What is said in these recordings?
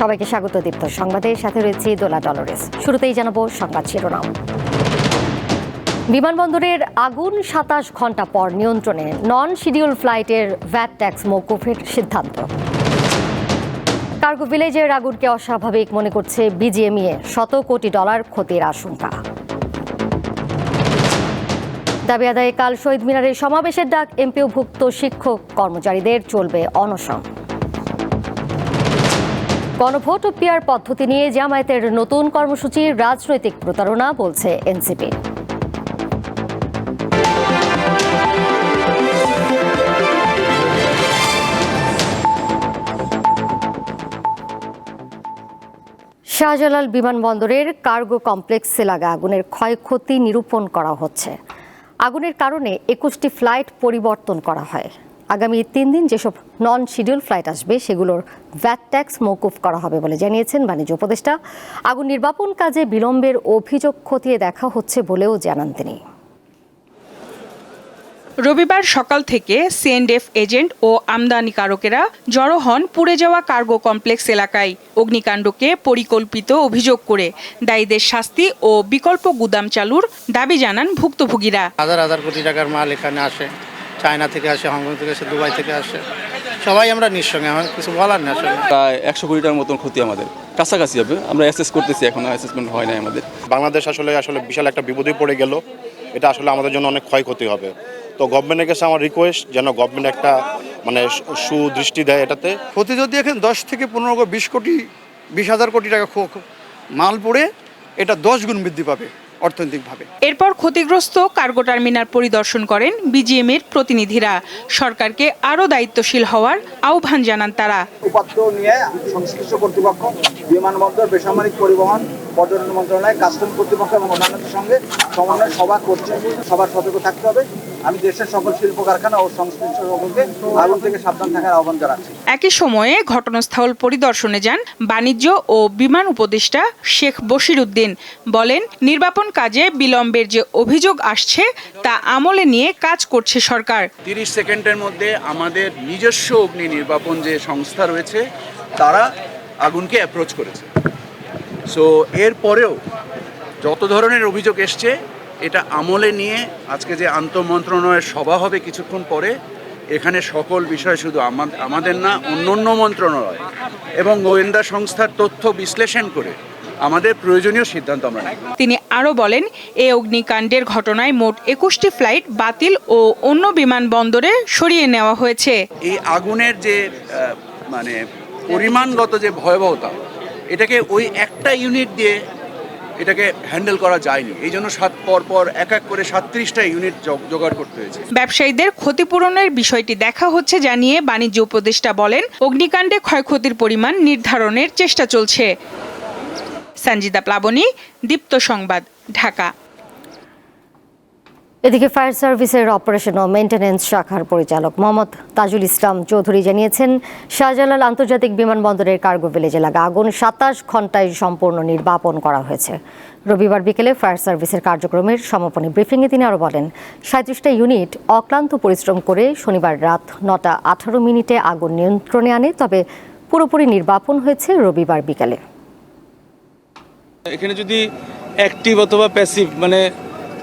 সবাইকে স্বাগত দীপ্ত সংবাদে। সাথে রয়েছে দোলা ডলরেস। শুরুতেই জানাব সংবাদ শিরোনাম। বিমানবন্দরের আগুন সাতাশ ঘণ্টা পর নিয়ন্ত্রণে নন শিডিউল ফ্লাইটের ভ্যাট ট্যাক্স মৌকুফের সিদ্ধান্ত। কার্গো ভিলেজের আগুনকে অস্বাভাবিক মনে করছে বিজিএমইএ, শত কোটি ডলার ক্ষতির আশঙ্কা। দাবি আদায়ে কাল শহীদ মিনারে সমাবেশের ডাক এমপিওভুক্ত শিক্ষক কর্মচারীদের চলবে অনশন। গণভোট ও পিয়ার পদ্ধতি নিয়ে জামায়াতের নতুন কর্মসূচির রাজনৈতিক প্রতারণা বলছে এনসিপি। শাহজালাল বিমানবন্দরের কার্গো কমপ্লেক্সে লাগা আগুনের ক্ষয়ক্ষতি নিরূপণ করা হচ্ছে। আগুনের কারণে একুশটি ফ্লাইট পরিবর্তন করা হয়। আগামী তিন দিন যেসব নন শিডিউল ফ্লাইট আসবে সেগুলোর ভ্যাট ট্যাক্স মৌকুফ করা হবে বলে জানিয়েছেন বাণিজ্য উপদেষ্টা। আগুন নির্বাপন কাজে বিলম্বের অভিযোগ খতিয়ে দেখা হচ্ছে বলেও জানান তিনি। রবিবার সকাল থেকে সিএনডেফ এজেন্ট ও আমদানিকারকেরা জড়ো হন পুড়ে যাওয়া কার্গো কমপ্লেক্স এলাকায়। অগ্নিকাণ্ডকে পরিকল্পিত অভিযোগ করে দায়ীদের শাস্তি ও বিকল্প গুদাম চালুর দাবি জানান ভুক্তভোগীরা। হাজার হাজার কোটি টাকার মাল এখানে আসে। চায়না থেকে আসে হংকং থেকে আসে দুবাই থেকে আসে। সবাই আমরা নিঃসঙ্গে আমার কিছু বলার নেই আসলে। প্রায় একশো কোটি টাকার মতন ক্ষতি আমাদের। কাছাকাছি হবে আমরা অ্যাসেস করতেছি এখন অ্যাসেসমেন্ট হয় নাই আমাদের। বাংলাদেশ আসলে আসলে বিশাল একটা বিপদে পড়ে গেল। এটা আসলে আমাদের জন্য অনেক ক্ষয়ক্ষতি হবে। তো গভর্নমেন্টের কাছে আমার রিকোয়েস্ট যেন গভর্নমেন্ট একটা মানে সু- সুদৃষ্টি দেয় এটাতে। ক্ষতি যদি এখানে দশ থেকে পনেরো বিশ কোটি বিশ হাজার কোটি টাকা মাল পড়ে এটা দশ গুণ বৃদ্ধি পাবে। অর্থনৈতিকভাবে। এরপর ক্ষতিগ্রস্ত কার্গো টার্মিনাল পরিদর্শন করেন বিজিএম এর প্রতিনিধিরা। সরকারকে আরও দায়িত্বশীল হওয়ার আহ্বান জানান তারা। উপাত্ত নিয়ে সংশ্লিষ্ট কর্তৃপক্ষ বিমানবন্দর বেসামরিক পরিবহন পর্যটন মন্ত্রণালয় কাস্টম কর্তৃপক্ষ এবং অন্যান্যদের সঙ্গে সমন্বয় সভা করছে। সবার সতর্ক থাকতে হবে। আমি দেশের সকল শিল্প কারখানা ও সংশ্লিষ্ট সকলকে আগুন থেকে সাবধান থাকার আহ্বান জানাচ্ছি। একই সময়ে ঘটনাস্থল পরিদর্শনে যান বাণিজ্য ও বিমান উপদেষ্টা শেখ বশির উদ্দিন। বলেন নির্বাপন কাজে বিলম্বের যে অভিযোগ আসছে তা আমলে নিয়ে কাজ করছে সরকার। তিরিশ সেকেন্ডের মধ্যে আমাদের নিজস্ব অগ্নি নির্বাপন যে সংস্থা রয়েছে তারা আগুনকে অ্যাপ্রোচ করেছে। সো এরপরেও যত ধরনের অভিযোগ এসছে এটা আমলে নিয়ে আজকে যে আন্তঃমন্ত্রণালয়ের সভা হবে কিছুক্ষণ পরে এখানে সকল বিষয় শুধু আমা- আমাদের না অন্য অন্য মন্ত্রণালয় এবং গোয়েন্দা সংস্থার তথ্য বিশ্লেষণ করে আমাদের প্রয়োজনীয় সিদ্ধান্ত আমরা তিনি আরও বলেন এ অগ্নিকাণ্ডের ঘটনায় মোট একুশটি ফ্লাইট বাতিল ও অন্য বিমানবন্দরে সরিয়ে নেওয়া হয়েছে। এই আগুনের যে মানে পরিমাণগত যে ভয়াবহতা এটাকে ওই একটা ইউনিট দিয়ে এটাকে হ্যান্ডেল করা যায়নি। এই জন্য সাত পর পর এক এক করে সাতত্রিশটা ইউনিট জোগাড় করতে হয়েছে। ব্যবসায়ীদের ক্ষতিপূরণের বিষয়টি দেখা হচ্ছে জানিয়ে বাণিজ্য উপদেষ্টা বলেন, অগ্নিকাণ্ডে ক্ষয়ক্ষতির পরিমাণ নির্ধারণের চেষ্টা চলছে। সঞ্জিতা প্লাবনী, দীপ্ত সংবাদ, ঢাকা। এদিকে ফায়ার সার্ভিসের অপারেশন ও মেইনটেনেন্স শাখার পরিচালক মোহাম্মদ তাজুল ইসলাম চৌধুরী জানিয়েছেন, শাহজালাল আন্তর্জাতিক বিমানবন্দরের কার্গো ভিলেজে লাগা আগুন সাতাশ ঘন্টায় সম্পূর্ণ নির্বাপন করা হয়েছে। রবিবার বিকেলে ফায়ার সার্ভিসের কার্যক্রমের সমাপনী ব্রিফিংয়ে তিনি আরও বলেন, সাঁত্রিশটা ইউনিট অক্লান্ত পরিশ্রম করে শনিবার রাত নটা আঠারো মিনিটে আগুন নিয়ন্ত্রণে আনে, তবে পুরোপুরি নির্বাপন হয়েছে রবিবার বিকেলে। এখানে যদি অ্যাক্টিভ অথবা প্যাসিভ মানে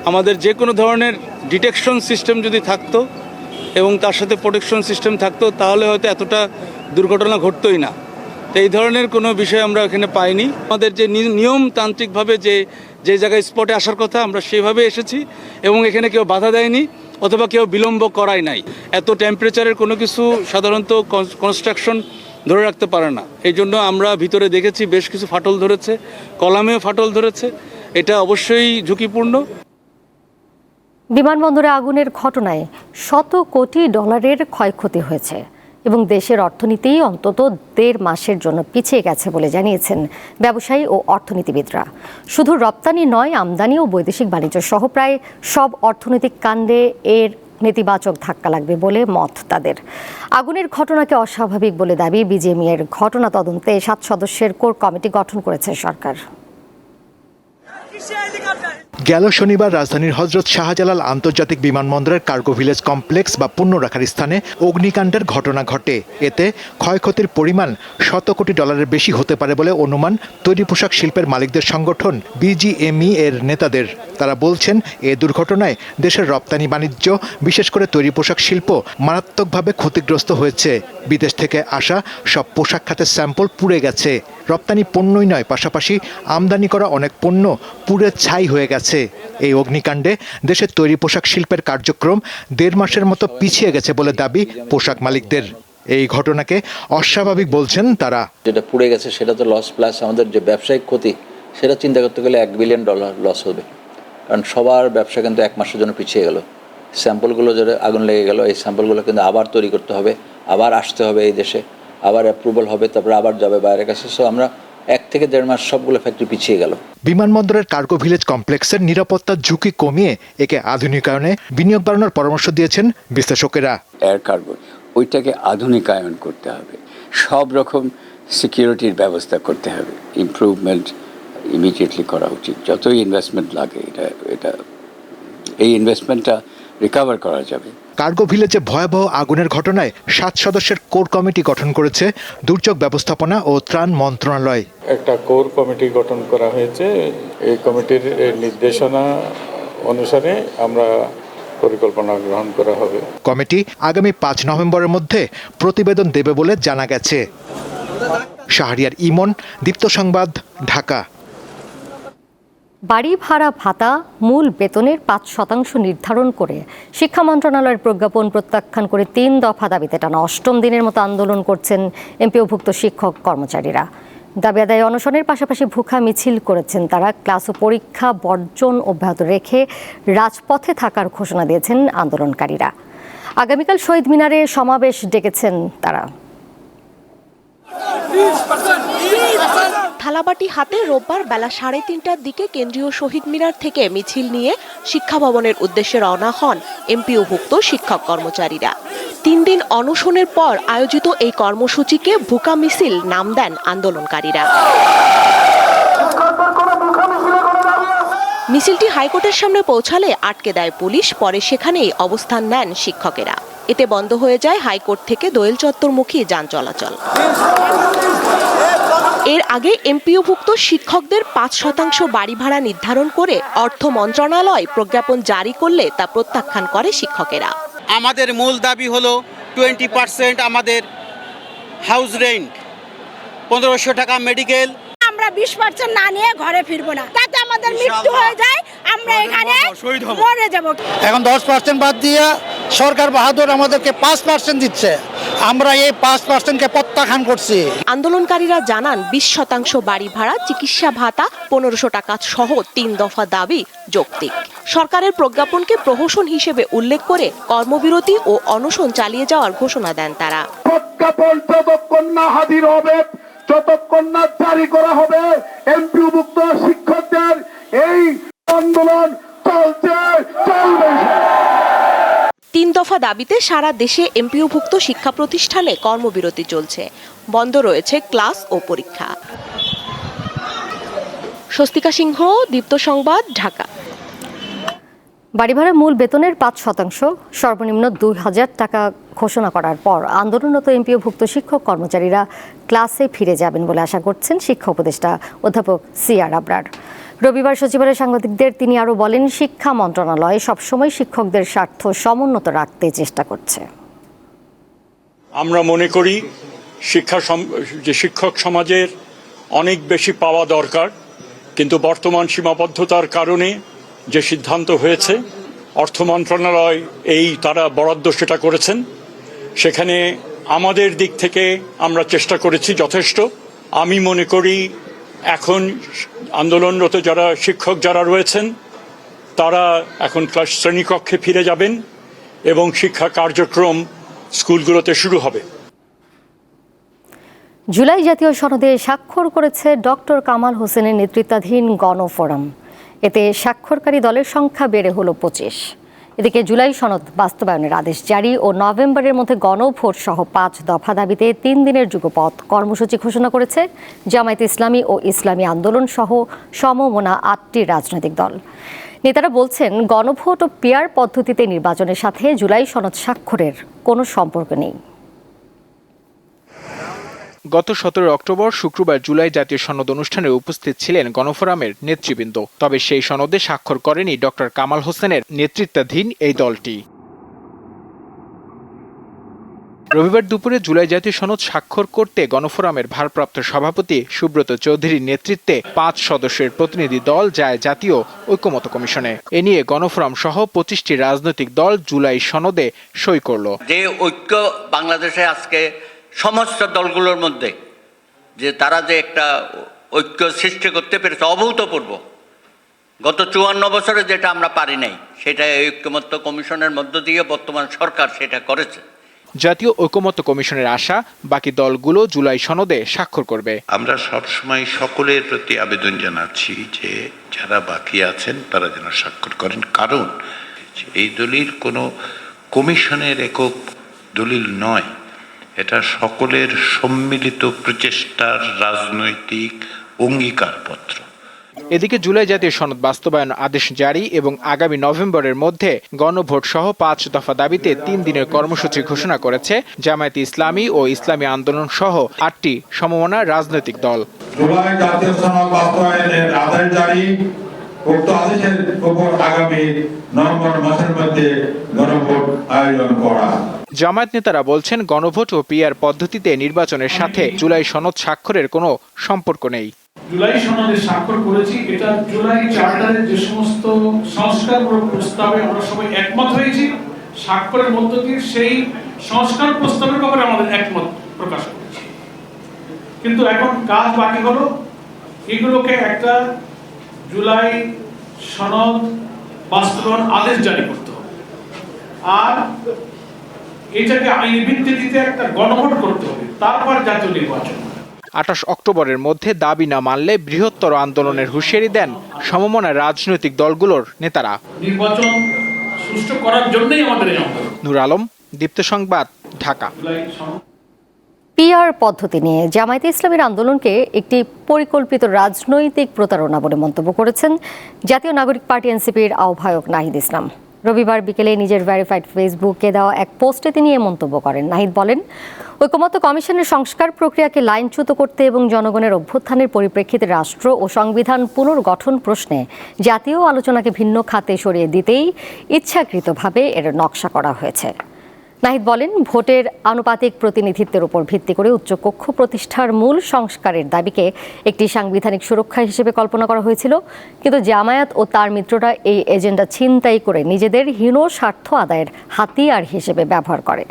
আমাদের যে কোনো ধরনের ডিটেকশন সিস্টেম যদি থাকতো এবং তার সাথে প্রোটেকশন সিস্টেম থাকতো, তাহলে হয়তো এতটা দুর্ঘটনা ঘটতোই না। তো এই ধরনের কোনো বিষয় আমরা এখানে পাইনি। আমাদের যে নিয়মতান্ত্রিকভাবে যে যে জায়গায় স্পটে আসার কথা আমরা সেভাবে এসেছি এবং এখানে কেউ বাধা দেয়নি অথবা কেউ বিলম্ব করাই নাই। এত টেম্পারেচারের কোনো কিছু সাধারণত কনস্ট্রাকশন ধরে রাখতে পারে না। এই জন্য আমরা ভিতরে দেখেছি বেশ কিছু ফাটল ধরেছে, কলামেও ফাটল ধরেছে। এটা অবশ্যই ঝুঁকিপূর্ণ। বিমানবন্দরে আগুনের ঘটনায় শত কোটি ডলারের ক্ষয়ক্ষতি হয়েছে এবং দেশের অর্থনীতি অন্তত দেড় মাসের জন্য পিছিয়ে গেছে বলে জানিয়েছেন ব্যবসায়ী ও অর্থনীতিবিদরা। শুধু রপ্তানি নয়, আমদানি ও বৈদেশিক বাণিজ্য সহ প্রায় সব অর্থনৈতিক কাণ্ডে এর নেতিবাচক ধাক্কা লাগবে বলে মত তাদের। আগুনের ঘটনাকে অস্বাভাবিক বলে দাবি বিজেএমই এর ঘটনা তদন্তে সাত সদস্যের কোর কমিটি গঠন করেছে সরকার। গেল শনিবার রাজধানীর হজরত শাহজালাল আন্তর্জাতিক বিমানবন্দরের কার্গো ভিলেজ কমপ্লেক্স বা পণ্য রাখার স্থানে অগ্নিকাণ্ডের ঘটনা ঘটে। এতে ক্ষয়ক্ষতির পরিমাণ শত কোটি ডলারের বেশি হতে পারে বলে অনুমান তৈরি পোশাক শিল্পের মালিকদের সংগঠন বিজিএমই এর নেতাদের। তারা বলছেন, এ দুর্ঘটনায় দেশের রপ্তানি বাণিজ্য, বিশেষ করে তৈরি পোশাক শিল্প, মারাত্মকভাবে ক্ষতিগ্রস্ত হয়েছে। বিদেশ থেকে আসা সব পোশাক খাতের স্যাম্পল পুড়ে গেছে। রপ্তানি পণ্যই নয়, পাশাপাশি আমদানি করা অনেক পণ্য পুড়ে ছাই হয়ে গেছে। এই অগ্নিকাণ্ডে। দেশের তৈরি পোশাক শিল্পের কার্যক্রম দেড় মাসের মতো পিছিয়ে গেছে বলে দাবি পোশাক মালিকদের। এই ঘটনাকে অস্বাভাবিক বলছেন তারা। যেটা পুড়ে গেছে সেটা তো লস প্লাস আমাদের যে ব্যবসায়িক ক্ষতি, সেটা চিন্তা করতে গেলে এক বিলিয়ন ডলার লস হবে। কারণ সবার ব্যবসা কিন্তু এক মাসের জন্য পিছিয়ে গেল। স্যাম্পলগুলো যেটা আগুন লেগে গেল, এই স্যাম্পলগুলো কিন্তু আবার তৈরি করতে হবে, আবার আসতে হবে এই দেশে, আবার অ্যাপ্রুভাল হবে, তারপরে আবার যাবে বাইরের কাছে। সো আমরা থেকে দেড় মাস সবগুলো ফ্যাক্টরি পিছিয়ে গেল। বিমানবন্দরের কার্গো ভিলেজ কমপ্লেক্সের নিরাপত্তার ঝুঁকি কমিয়ে একে আধুনিকায়নে বিনিয়োগ বাড়ানোর পরামর্শ দিয়েছেন বিশ্লেষকেরা। এয়ার কার্গো ওইটাকে আধুনিকায়ন করতে হবে। সব রকম সিকিউরিটির ব্যবস্থা করতে হবে। ইমপ্রুভমেন্ট ইমিডিয়েটলি করা উচিত। যতই ইনভেস্টমেন্ট লাগে এটা এটা এই ইনভেস্টমেন্টটা রিকভার করা যাবে। কার্গো ভিলেজে ভয়াবহ আগুনের ঘটনায় সাত সদস্যের কোর কমিটি গঠন করেছে দুর্যোগ ব্যবস্থাপনা ও ত্রাণ মন্ত্রণালয়। একটা কোর কমিটি গঠন করা হয়েছে। এই কমিটির নির্দেশনা অনুসারে আমরা পরিকল্পনা গ্রহণ করা হবে। কমিটি আগামী পাঁচ নভেম্বরের মধ্যে প্রতিবেদন দেবে বলে জানা গেছে। শাহরিয়ার ইমন দীপ্ত সংবাদ ঢাকা। বাড়ি ভাড়া ভাতা মূল বেতনের পাঁচ শতাংশ নির্ধারণ করে শিক্ষা মন্ত্রণালয়ের প্রজ্ঞাপন প্রত্যাখ্যান করে তিন দফা দাবিতে টানা অষ্টম দিনের মতো আন্দোলন করছেন এমপিওভুক্ত শিক্ষক কর্মচারীরা। দাবি আদায় অনশনের পাশাপাশি ভুখা মিছিল করেছেন তারা। ক্লাস ও পরীক্ষা বর্জন অব্যাহত রেখে রাজপথে থাকার ঘোষণা দিয়েছেন আন্দোলনকারীরা। আগামীকাল শহীদ মিনারে সমাবেশ ডেকেছেন তারা। থালাবাটি হাতে রোববার বেলা সাড়ে তিনটার দিকে কেন্দ্রীয় শহীদ মিনার থেকে মিছিল নিয়ে শিক্ষা ভবনের উদ্দেশ্যে রওনা হন এমপিওভুক্ত শিক্ষক কর্মচারীরা। তিন দিন অনশনের পর আয়োজিত এই কর্মসূচিকে ভুকা মিছিল নাম দেন আন্দোলনকারীরা। মিছিলটি হাইকোর্টের সামনে পৌঁছালে আটকে দেয় পুলিশ, পরে সেখানেই অবস্থান নেন শিক্ষকেরা। এতে বন্ধ হয়ে যায় হাইকোর্ট থেকে দোয়েল চত্বরমুখী যান চলাচল। এর আগে এমপিওভুক্ত শিক্ষকদের পাঁচ শতাংশ বাড়ি ভাড়া নির্ধারণ করে অর্থ মন্ত্রণালয় প্রজ্ঞাপন জারি করলে তা প্রত্যাখ্যান করে শিক্ষকেরা। আমাদের মূল দাবি হলো টোয়েন্টি পার্সেন্ট আমাদের হাউস রেন্ট পনেরোশো টাকা মেডিকেল। আমরা বিশ পার্সেন্ট না নিয়ে ঘরে ফিরবো না। তাতে আমাদের মৃত্যু হয়ে যায় আমরা এখানে মরে যাব। এখন দশ পার্সেন্ট বাদ দিয়ে সরকার বাহাদুর আমাদেরকে পাঁচ পার্সেন্ট দিচ্ছে। আমরা এই পাঁচ পার্সেন্টকে প্রত্যাখ্যান করছি। আন্দোলনকারীরা জানান বিশ শতাংশ বাড়ি ভাড়া চিকিৎসা ভাতা পনেরোশো টাকা সহ তিন দফা দাবি যৌক্তিক। সরকারের প্রজ্ঞাপনকে প্রহসন হিসেবে উল্লেখ করে কর্মবিরতি ও অনশন চালিয়ে যাওয়ার ঘোষণা দেন তারা। প্রজ্ঞাপন যতক্ষণ না হাজির হবে যতক্ষণ না জারি করা হবে এমপিভুক্ত শিক্ষকদের এই আন্দোলন চলছে চলবে। তিন দফা দাবিতে সারা দেশে এমপিওভুক্ত শিক্ষা প্রতিষ্ঠানে কর্মবিরতি চলছে। বন্ধ রয়েছে ক্লাস ও পরীক্ষা। স্বস্তিকা সিংহ দীপ্ত সংবাদ ঢাকা। বাড়ি ভাড়া মূল বেতনের পাঁচ শতাংশ সর্বনিম্ন দুই হাজার টাকা ঘোষণা করার পর আন্দোলনরত এমপিওভুক্ত শিক্ষক কর্মচারীরা ক্লাসে ফিরে যাবেন বলে আশা করছেন শিক্ষা উপদেষ্টা অধ্যাপক সিআর আবরার। রবিবার সচিবালয় সাংবাদিকদের তিনি আরও বলেন, শিক্ষা মন্ত্রণালয় সবসময় শিক্ষকদের স্বার্থ সমুন্নত রাখতে চেষ্টা করছে। আমরা মনে করি শিক্ষা যে শিক্ষক সমাজের অনেক বেশি পাওয়া দরকার, কিন্তু বর্তমান সীমাবদ্ধতার কারণে যে সিদ্ধান্ত হয়েছে, অর্থ মন্ত্রণালয় এই তারা বরাদ্দ সেটা করেছেন। সেখানে আমাদের দিক থেকে আমরা চেষ্টা করেছি যথেষ্ট। আমি মনে করি এখন আন্দোলনরত যারা শিক্ষক যারা রয়েছেন, তারা এখন ক্লাস শ্রেণীকক্ষে ফিরে যাবেন এবং শিক্ষা কার্যক্রম স্কুলগুলোতে শুরু হবে। জুলাই জাতীয় সনদে স্বাক্ষর করেছে ডক্টর কামাল হোসেনের নেতৃত্বাধীন গণফোরাম। এতে স্বাক্ষরকারী দলের সংখ্যা বেড়ে হলো পঁচিশ। এদিকে জুলাই সনদ বাস্তবায়নের আদেশ জারি ও নভেম্বরের মধ্যে গণভোট সহ পাঁচ দফা দাবিতে তিন দিনের যুগপথ কর্মসূচি ঘোষণা করেছে জামায়াত ইসলামী ও ইসলামী আন্দোলন সহ সমমনা আটটি রাজনৈতিক দল। নেতারা বলছেন, গণভোট ও পিয়ার পদ্ধতিতে নির্বাচনের সাথে জুলাই সনদ স্বাক্ষরের কোনো সম্পর্ক নেই। গত সতেরো অক্টোবর শুক্রবার জুলাই জাতীয় সনদ অনুষ্ঠানে উপস্থিত ছিলেন গণফোরামের নেতৃবৃন্দ। তবে সেই সনদে স্বাক্ষর করেনি ডক্টর কামাল হোসেনের নেতৃত্বাধীন এই দলটি। রবিবার দুপুরে জুলাই জাতীয় সনদ স্বাক্ষর করতে গণফোরামের ভারপ্রাপ্ত সভাপতি সুব্রত চৌধুরীর নেতৃত্বে পাঁচ সদস্যের প্রতিনিধি দল যায় জাতীয় ঐক্যমত কমিশনে। এ নিয়ে গণফোরাম সহ পঁচিশটি রাজনৈতিক দল জুলাই সনদে সই করল। যে ঐক্য বাংলাদেশে আজকে সমস্ত দলগুলোর মধ্যে যে তারা যে একটা ঐক্য সৃষ্টি করতে পেরেছে অভূতপূর্ব। গত চুয়ান্ন বছরে যেটা আমরা পারি নাই সেটা এই ঐক্যমত্য কমিশনের মধ্য দিয়ে বর্তমান সরকার সেটা করেছে। জাতীয় ঐকমত্য কমিশনের আশা বাকি দলগুলো জুলাই সনদে স্বাক্ষর করবে। আমরা সবসময় সকলের প্রতি আবেদন জানাচ্ছি যে যারা বাকি আছেন তারা যেন স্বাক্ষর করেন। কারণ এই দলিল কোনো কমিশনের একক দলিল নয়। এটা সকলের সম্মিলিত প্রচেষ্টার রাজনৈতিক অঙ্গীকারপত্র। এদিকে জুলাই জাতীয় সনদ বাস্তবায়ন আদেশ জারি এবং আগামী নভেম্বরের মধ্যে গণভোট সহ পাঁচ দফা দাবিতে তিন দিনের কর্মসূচি ঘোষণা করেছে জামায়াতে ইসলামী ও ইসলামী আন্দোলন সহ আটটি সমমনা রাজনৈতিক দল। জুলাই জাতীয় সনদ বাস্তবায়নের আদেশ জারি। উক্ত আদেশের উপর আগামী নভেম্বর মাসের মধ্যে গণভোট আয়োজন করা। জামায়াত নেতারা বলছেন, গণভোট ও পিআর পদ্ধতিতে নির্বাচনের সাথে জুলাই সনদ স্বাক্ষরের কোনো সম্পর্ক নেই। জুলাই সনদে স্বাক্ষর করেছি, এটা জুলাই চার্টারের যে সমস্ত সংস্কারমূলক প্রস্তাবে আমরা সবাই একমত হয়েছি। স্বাক্ষরের মধ্য দিয়ে সেই সংস্কার প্রস্তাবের ব্যাপারে আমাদের একমত প্রকাশ করেছি। কিন্তু এখন কাজ বাকি হলো, এগুলোকে একটা জুলাই সনদ বাস্তবায়ন আদেশ জারি করতে হবে। আর এটাকে আইনি ভিত্তিতে একটা গণভোট করতে হবে তারপর জাতীয় নির্বাচন। আঠাশ অক্টোবরের মধ্যে দাবি না মানলে বৃহত্তর আন্দোলনের হুঁশিয়ারি দেন সমমনা রাজনৈতিক দলগুলোর নেতারা। নির্বাচন সুষ্ঠু করার জন্যই আমাদের এই আন্দোলন। নূর আলম দীপ্ত সংবাদ ঢাকা। পিআর পদ্ধতি নিয়ে জামায়াতে ইসলামের আন্দোলনকে একটি পরিকল্পিত রাজনৈতিক প্রতারণা বলে মন্তব্য করেছেন জাতীয় নাগরিক পার্টি এনসিপির আহ্বায়ক নাহিদ ইসলাম। রবিবার বিকেলে নিজের ভেরিফাইড ফেসবুকে দেওয়া এক পোস্টে তিনি এ মন্তব্য করেন। নাহিদ বলেন, ঐকমত্য কমিশনের সংস্কার প্রক্রিয়াকে লাইনচ্যুত করতে এবং জনগণের অভ্যুত্থানের পরিপ্রেক্ষিতে রাষ্ট্র ও সংবিধান পুনর্গঠন প্রশ্নে জাতীয় আলোচনাকে ভিন্ন খাতে সরিয়ে দিতেই ইচ্ছাকৃতভাবে এর নকশা করা হয়েছে। নাহিদ বলেন, ভোটের আনুপাতিক প্রতিনিধিত্বের উপর ভিত্তি করে উচ্চকক্ষ প্রতিষ্ঠার মূল সংস্কারের দাবিকে একটি সাংবিধানিক সুরক্ষা হিসেবে কল্পনা করা হয়েছিল। কিন্তু জামায়াত ও তার মিত্ররা এই এজেন্ডা ছিনতাই করে নিজেদের হীন স্বার্থ আদায়ের হাতিয়ার হিসেবে ব্যবহার করে।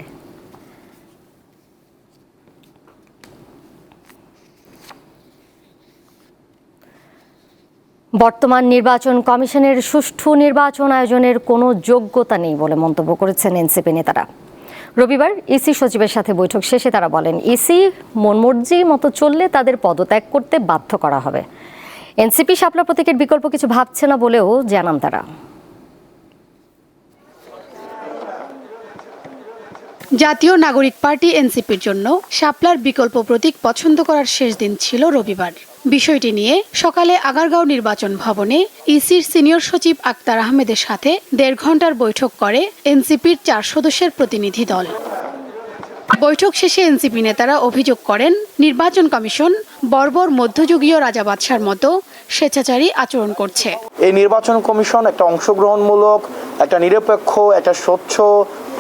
বর্তমান নির্বাচন কমিশনের সুষ্ঠু নির্বাচন আয়োজনের কোনো যোগ্যতা নেই বলে মন্তব্য করেছেন এনসিপি নেতারা। রবিবার ইসি সচিবের সাথে বৈঠক শেষে তারা বলেন, ইসি মনমর্জি মতো চললে তাদের পদত্যাগ করতে বাধ্য করা হবে। এনসিপি শাপলা প্রতীকের বিকল্প কিছু ভাবছে না বলেও জানান তারা। জাতীয় নাগরিক পার্টি এনসিপির জন্য শাপলার বিকল্প প্রতীক পছন্দ করার শেষ দিন ছিল রবিবার। বিষয়টি নিয়ে সকালে আগারগাঁও নির্বাচন ভবনে ইসির সিনিয়র সচিব আক্তার আহমেদের সাথে দেড় ঘণ্টার বৈঠক করে এনসিপির চার সদস্যের প্রতিনিধি দল। বৈঠক শেষে এনসিপি নেতারা অভিযোগ করেন, নির্বাচন কমিশন বর্বর মধ্যযুগীয় রাজা বাদশার মতো স্বেচ্ছাচারী আচরণ করছে। এই নির্বাচন কমিশন একটা অংশগ্রহণমূলক, একটা নিরপেক্ষ, একটা স্বচ্ছ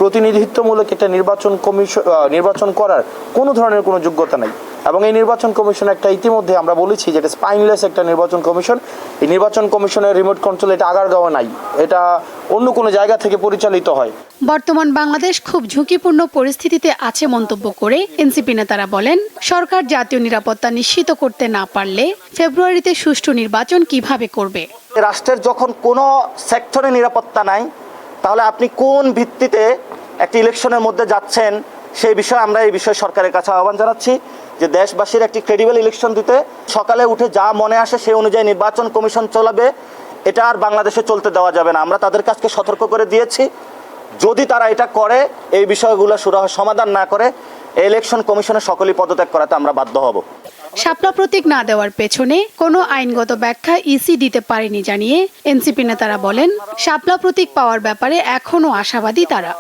প্রতিনিধিত্বমূলক একটা নির্বাচন কমিশন নির্বাচন করার কোনো ধরনের কোনো যোগ্যতা নেই। এবং এই নির্বাচন কমিশন একটা ইতিমধ্যে আমরা বলেছি যে এটা স্পাইনলেস একটা নির্বাচন কমিশন। এই নির্বাচন কমিশনের রিমোট কন্ট্রোল এটা আগারগাঁও নাই। এটা অন্য কোনো জায়গা থেকে পরিচালিত হয়। বর্তমান বাংলাদেশ খুব ঝুঁকিপূর্ণ পরিস্থিতিতে আছে মন্তব্য করে এনসিপি নেতারা বলেন সরকার জাতীয় নিরাপত্তা নিশ্চিত করতে না পারলে ফেব্রুয়ারিতে সুষ্ঠু নির্বাচন কীভাবে করবে? রাষ্ট্রের যখন কোনো সেক্টরে নিরাপত্তা নাই তাহলে আপনি কোন ভিত্তিতে একটি ইলেকশনের মধ্যে যাচ্ছেন সেই বিষয়ে আমরা এই বিষয়ে সরকারের কাছে আহ্বান জানাচ্ছি যে দেশবাসীর একটি ক্রেডিবল ইলেকশন দিতে, সকালে উঠে যা মনে আসে সেই অনুযায়ী নির্বাচন কমিশন চলাবে। এটা আর বাংলাদেশে চলতে দেওয়া যাবে না। আমরা তাদের কাছকে সতর্ক করে দিয়েছি। যদি তারা এটা করে, এই বিষয়গুলো সুরাহ সমাধান না করে ইলেকশন কমিশনের সকলেই পদত্যাগ করাতে আমরা বাধ্য হব। শাপলা প্রতীক না দেওয়ার পেছনে কোনো আইনগত ব্যাখ্যা ইসি দিতে পারেনি জানিয়ে এনসিপি নেতারা বলেন শাপলা প্রতীক পাওয়ার ব্যাপারে এখনও আশাবাদী তারা।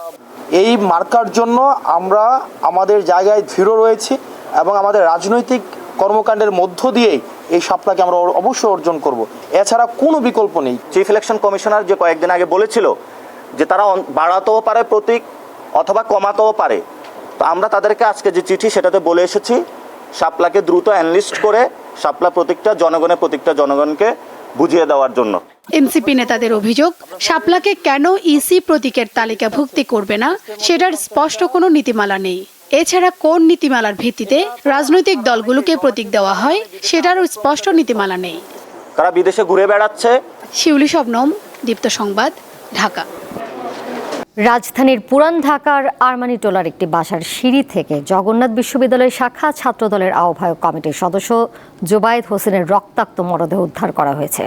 এই মার্কার জন্য আমরা আমাদের জায়গায় দৃঢ় রয়েছি এবং আমাদের রাজনৈতিক কর্মকাণ্ডের মধ্য দিয়েই এই সাপলাকে আমরা অবশ্যই অর্জন করব। এছাড়া কোনো বিকল্প নেই। চিফ ইলেকশন কমিশনার যে কয়েকদিন আগে বলেছিল যে তারা অন- বাড়াতেও পারে প্রতীক অথবা কমাতেও পারে। তো আমরা তাদেরকে আজকে যে চিঠি সেটাতে বলে এসেছি শাপলাকে দ্রুত অ্যানলিস্ট করে শাপলা প্রতীকটা জনগণের প্রতীকটা জনগণকে বুঝিয়ে দেওয়ার জন্য। এনসিপি নেতাদের অভিযোগ শাপলাকে কেন ইসি প্রতীকের তালিকাভুক্তি করবে না সেটার স্পষ্ট কোনো নীতিমালা নেই। এছাড়া কোন নীতিমালার ভিত্তিতে রাজনৈতিক দলগুলোকে প্রতীক দেওয়া হয় সেটারও স্পষ্ট নীতিমালা নেই। তারা বিদেশে ঘুরে বেড়াচ্ছে? শিউলি শবনম দীপ্ত সংবাদ ঢাকা। রাজধানীর পুরান ঢাকার আরমানি টোলার একটি বাসার সিঁড়ি থেকে জগন্নাথ বিশ্ববিদ্যালয়ের শাখা ছাত্রদলের আহ্বায়ক কমিটির সদস্য জুবায়েদ হোসেনের রক্তাক্ত মরদেহ উদ্ধার করা হয়েছে।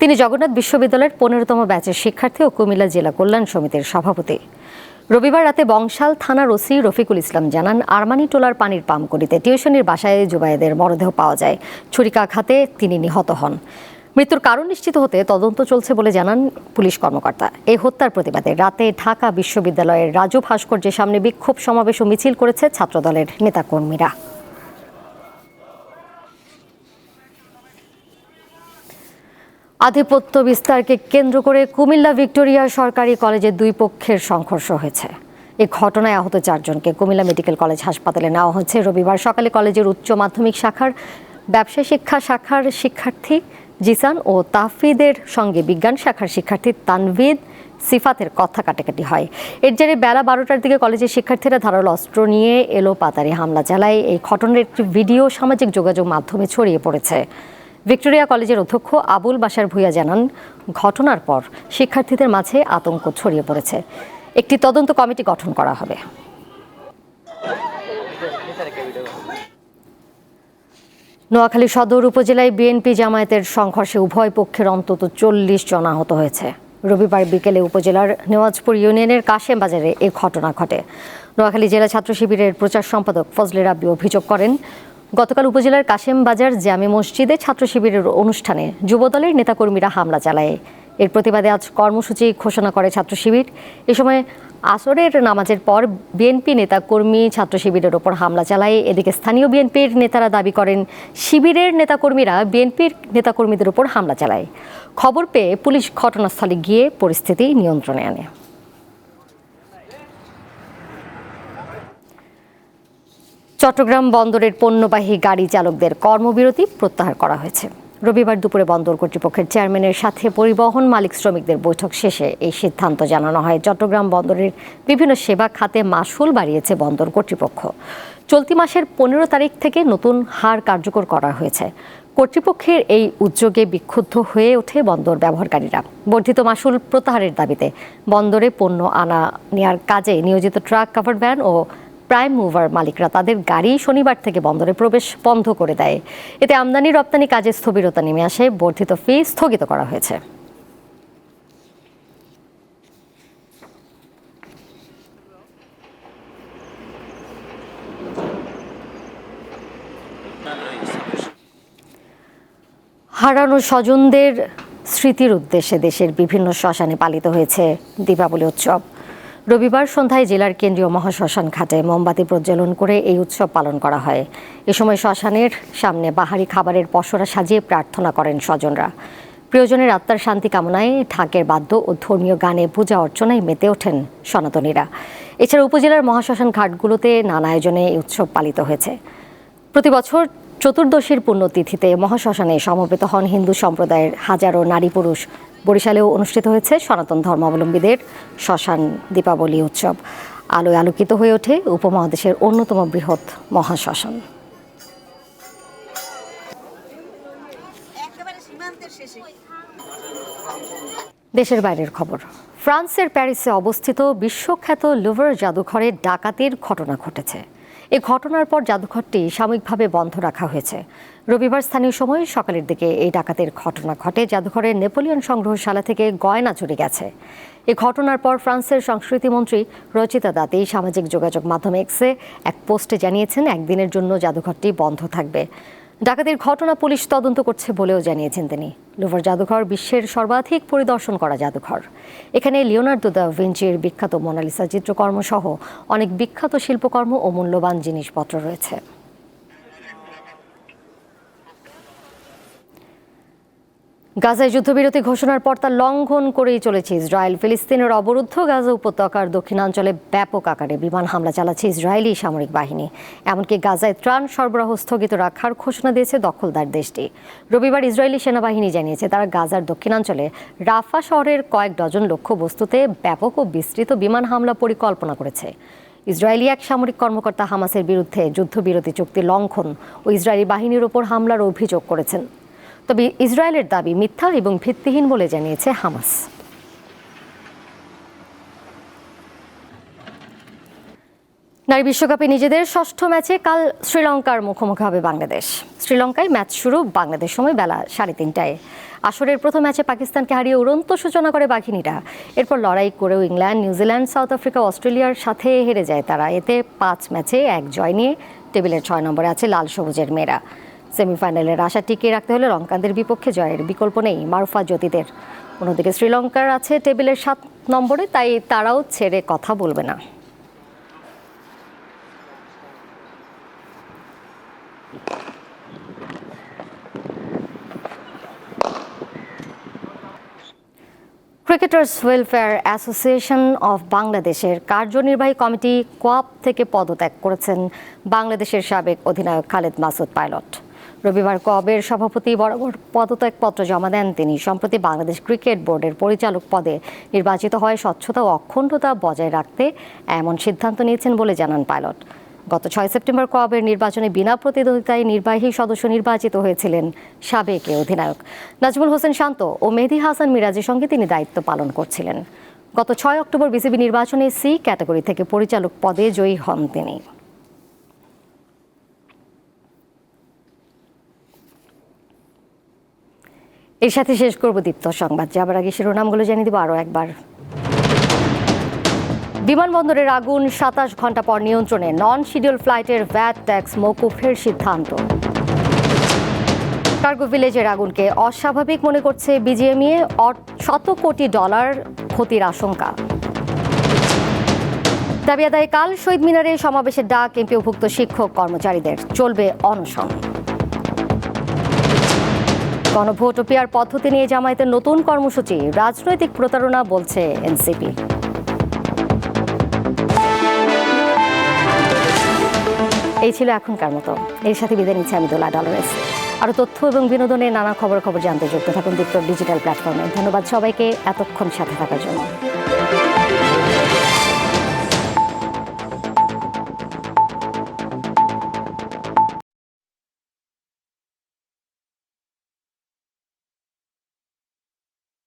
তিনি জগন্নাথ বিশ্ববিদ্যালয়ের পনেরোতম ব্যাচের শিক্ষার্থী ও কুমিল্লা জেলা কল্যাণ সমিতির সভাপতি। রবিবার রাতে বংশাল থানার ওসি রফিকুল ইসলাম জানান আরমানি টোলার পানির পাম্পগুলিতে টিউশনির বাসায় জুবায়েদের মরদেহ পাওয়া যায়। ছুরিকাঘাতে তিনি নিহত হন। মৃত্যুর কারণ নিশ্চিত হতে তদন্ত চলছে বলে জানান পুলিশ কর্মকর্তা। এই হত্যার প্রতিবাদে রাতে ঢাকা বিশ্ববিদ্যালয়ের রাজু ভাস্কর্যের সামনে বিক্ষোভ সমাবেশ ও মিছিল করেছে ছাত্রদলের নেতাকর্মীরা। আধিপত্য বিস্তারকে কেন্দ্র করে কুমিল্লা ভিক্টোরিয়া সরকারি কলেজে দুই পক্ষের সংঘর্ষ হয়েছে। এ ঘটনায় আহত চারজনকে কুমিল্লা মেডিকেল কলেজ হাসপাতালে নেওয়া হয়েছে। রবিবার সকালে কলেজের উচ্চ মাধ্যমিক শাখার ব্যবসায় শিক্ষা শাখার শিক্ষার্থী জিসান ও তাফিদের সঙ্গে বিজ্ঞান শাখার শিক্ষার্থী তানভিদ সিফাতের কথা কাটাকাটি হয়। এর জেরে বেলা বারোটার দিকে কলেজের শিক্ষার্থীরা ধারালো অস্ত্র নিয়ে এলো পাতারি হামলা চালায়। এই ঘটনার একটি ভিডিও সামাজিক যোগাযোগ মাধ্যমে ছড়িয়ে পড়েছে। ভিক্টোরিয়া কলেজের অধ্যক্ষ আবুল বাসার ভূঁইয়া জানান, ঘটনার পর শিক্ষার্থীদের মাঝে আতঙ্ক ছড়িয়ে পড়েছে। একটি তদন্ত কমিটি গঠন করা হবে। নোয়াখালী সদর উপজেলায় বিএনপি জামায়াতের সংঘর্ষে উভয় পক্ষের অন্তত চল্লিশ জন আহত হয়েছে। রবিবার বিকেলে উপজেলার নেওয়াজপুর ইউনিয়নের কাশেম বাজারে এ ঘটনা ঘটে। নোয়াখালী জেলা ছাত্র শিবিরের প্রচার সম্পাদক ফজলে রাব্বি অভিযোগ করেন, গতকাল উপজেলার কাশেম বাজার জামে মসজিদে ছাত্র শিবিরের অনুষ্ঠানে যুবদলের নেতাকর্মীরা হামলা চালায়। এর প্রতিবাদে আজ কর্মসূচি ঘোষণা করে ছাত্র শিবির। এ সময় আসরের নামাজের পর বিএনপি নেতাকর্মী ছাত্র শিবিরের ওপর হামলা চালায়। এদিকে স্থানীয় বিএনপির নেতারা দাবি করেন, শিবিরের নেতাকর্মীরা বিএনপির নেতাকর্মীদের ওপর হামলা চালায়। খবর পেয়ে পুলিশ ঘটনাস্থলে গিয়ে পরিস্থিতি নিয়ন্ত্রণে আনে। চট্টগ্রাম বন্দরের পণ্যবাহী গাড়ি চালকদের কর্মবিরতি প্রত্যাহার করা হয়েছে। রবিবার দুপুরে বন্দর কর্তৃপক্ষের চেয়ারম্যানের সাথে পরিবহন মালিক শ্রমিকদের বৈঠক শেষে এই সিদ্ধান্ত জানানো হয়। চট্টগ্রাম বন্দরের বিভিন্ন সেবা খাতে মাসুল বাড়িয়েছে বন্দর কর্তৃপক্ষ। চলতি মাসের পনেরো তারিখ থেকে নতুন হার কার্যকর করা হয়েছে। কর্তৃপক্ষের এই উদ্যোগে বিক্ষুব্ধ হয়ে ওঠে বন্দর ব্যবহারকারীরা। বর্ধিত মাসুল প্রত্যাহারের দাবিতে বন্দরে পণ্য আনা নেয়ার কাজে নিয়োজিত ট্রাক কাভার ভ্যান ও প্রাইম মুভার মালিকরা তাদের গাড়ি শনিবার থেকে বন্দরে প্রবেশ বন্ধ করে দেয়। এতে আমদানি, রপ্তানি কাজে স্থবিরতা নেমে আসে, বর্ধিত ফি স্থগিত করা হয়েছে। হারানো স্বজনদের স্মৃতির উদ্দেশ্যে দেশের বিভিন্ন শ্মশানে পালিত হয়েছে দীপাবলি উৎসব। রবিবার সন্ধ্যায় জেলার কেন্দ্রীয় মহাশ্মশান ঘাটে মোমবাতি প্রজ্বলন করে এই উৎসব পালন করা হয়। এ সময় শ্মশানের সামনে বাহারি খাবারের পসরা সাজিয়ে প্রার্থনা করেন স্বজনরা। প্রিয়জনের আত্মার শান্তি কামনায় ঢাকের বাদ্য ও ধর্মীয় গানে পূজা অর্চনায় মেতে ওঠেন সনাতনীরা। এছাড়া উপজেলার মহাশ্মশান ঘাটগুলোতে নানা আয়োজনে এই উৎসব পালিত হয়েছে। প্রতি বছর চতুর্দশীর পুণ্যতিথিতে মহাশ্মশানে সমবেত হন হিন্দু সম্প্রদায়ের হাজারো নারী পুরুষ। বরিশালেও অনুষ্ঠিত হয়েছে সনাতন ধর্মাবলম্বীদের শ্মশান দীপাবলি উৎসব। আলোয় আলোকিত হয়ে ওঠে উপমহাদেশের অন্যতম বৃহৎ মহাশ্মশান। দেশের বাইরের খবর। ফ্রান্সের প্যারিসে অবস্থিত বিশ্বখ্যাত লুভার জাদুঘরে ডাকাতির ঘটনা ঘটেছে। এ ঘটনার পর জাদুঘরটি সাময়িকভাবে বন্ধ রাখা হয়েছে। রবিবার স্থানীয় সময় সকালের দিকে এই ডাকাতের ঘটনা ঘটে। জাদুঘরের নেপোলিয়ন সংগ্রহশালা থেকে গয়না চুরি গেছে। এ ঘটনার পর ফ্রান্সের সংস্কৃতিমন্ত্রী রচিতা দাতি সামাজিক যোগাযোগ মাধ্যমে এক্সে এক পোস্টে জানিয়েছেন, একদিনের জন্য জাদুঘরটি বন্ধ থাকবে। ডাকাতির ঘটনা পুলিশ তদন্ত করছে বলেও জানিয়েছেন তিনি। লুভার জাদুঘর বিশ্বের সর্বাধিক পরিদর্শন করা জাদুঘর। এখানে লিওনার্দো দা ভিঞ্চির বিখ্যাত মোনালিসা চিত্রকর্ম সহ অনেক বিখ্যাত শিল্পকর্ম ও মূল্যবান জিনিসপত্র রয়েছে। গাজায় যুদ্ধবিরতি ঘোষণার পর তা লঙ্ঘন করেই চলেছে ইসরায়েল। ফিলিস্তিনের অবরুদ্ধ গাজা উপত্যকার দক্ষিণাঞ্চলে ব্যাপক আকারে বিমান হামলা চালাচ্ছে ইসরায়েলি সামরিক বাহিনী। এমনকি গাজায় ত্রাণ সরবরাহ স্থগিত রাখার ঘোষণা দিয়েছে দখলদার দেশটি। রবিবার ইসরায়েলি সেনাবাহিনী জানিয়েছে, তারা গাজার দক্ষিণাঞ্চলে রাফা শহরের কয়েক ডজন লক্ষ্যবস্তুতে ব্যাপক ও বিস্তৃত বিমান হামলা পরিকল্পনা করেছে। ইসরায়েলি এক সামরিক কর্মকর্তা হামাসের বিরুদ্ধে যুদ্ধবিরতি চুক্তি লঙ্ঘন ও ইসরায়েলি বাহিনীর ওপর হামলার অভিযোগ করেছেন। তবে ইসরায়েলের দাবি মিথ্যা এবং ভিত্তিহীন বলে জানিয়েছে হামাস। নারী বিশ্বকাপে নিজেদের ষষ্ঠ ম্যাচে কাল শ্রীলঙ্কার মুখোমুখি হবে বাংলাদেশ। শ্রীলঙ্কায় ম্যাচ শুরু বাংলাদেশ সময় বেলা সাড়ে তিনটায়। আসরের প্রথম ম্যাচে পাকিস্তানকে হারিয়ে উড়ন্ত সূচনা করে বাঘিনীরা। এরপর লড়াই করেও ইংল্যান্ড, নিউজিল্যান্ড, সাউথ আফ্রিকা, অস্ট্রেলিয়ার সাথে হেরে যায় তারা। এতে পাঁচ ম্যাচে এক জয় নিয়ে টেবিলের ছয় নম্বরে আছে লাল সবুজের মেয়েরা। সেমিফাইনালের আশা টিকিয়ে রাখতে হলে লঙ্কানদের বিপক্ষে জয়ের বিকল্প নেই মারুফা জ্যোতিদের। অন্যদিকে শ্রীলঙ্কার আছে টেবিলের সাত নম্বরে, তাই তারাও ছেড়ে কথা বলবে না। ক্রিকেটার্স ওয়েলফেয়ার অ্যাসোসিয়েশন অফ বাংলাদেশের কার্যনির্বাহী কমিটি কোয়াপ থেকে পদত্যাগ করেছেন বাংলাদেশের সাবেক অধিনায়ক খালেদ মাসুদ পাইলট। রবিবার কবের সভাপতি বরাবর পদত্যাগপত্র জমা দেন তিনি। সম্প্রতি বাংলাদেশ ক্রিকেট বোর্ডের পরিচালক পদে নির্বাচিত হয় স্বচ্ছতা ও অখণ্ডতা বজায় রাখতে এমন সিদ্ধান্ত নিয়েছেন বলে জানান পাইলট। গত ছয় সেপ্টেম্বর কবের নির্বাচনে বিনা প্রতিদ্বন্দ্বিতায় নির্বাহী সদস্য নির্বাচিত হয়েছিলেন সাবেক অধিনায়ক। নাজমুল হোসেন শান্ত ও মেহেদি হাসান মিরাজের সঙ্গে তিনি দায়িত্ব পালন করছিলেন। গত ছয় অক্টোবর বিসিবি নির্বাচনে সি ক্যাটাগরি থেকে পরিচালক পদে জয়ী হন তিনি। এর সাথে শেষ করব দীপ্ত সংবাদ। যাবার আগে শিরোনামগুলো জানিয়ে দিব আরও একবার। বিমানবন্দরের আগুন সাতাশ ঘণ্টা পর নিয়ন্ত্রণে। নন শিডিউল ফ্লাইটের ভ্যাট ট্যাক্স মৌকুফের সিদ্ধান্ত। কার্গো ভিলেজের আগুনকে অস্বাভাবিক মনে করছে বিজিএমইএ শত কোটি ডলার ক্ষতির আশঙ্কা। দাবি আদায় কাল শহীদ মিনারে সমাবেশের ডাক এমপিওভুক্ত শিক্ষক কর্মচারীদের। চলবে অনশন। গণভোট ও পিয়ার পদ্ধতি নিয়ে জামায়াতের নতুন কর্মসূচি। রাজনৈতিক প্রতারণা বলছে এনসিপি। এই ছিল এখনকার মতো। এর সাথে বিদায় নিচ্ছে আমি দোলা ডলারেস আরও তথ্য এবং বিনোদনের নানা খবর খবর জানতে যুক্ত থাকুন দীপ্ত ডিজিটাল প্ল্যাটফর্মে। ধন্যবাদ সবাইকে এতক্ষণ সাথে থাকার জন্য।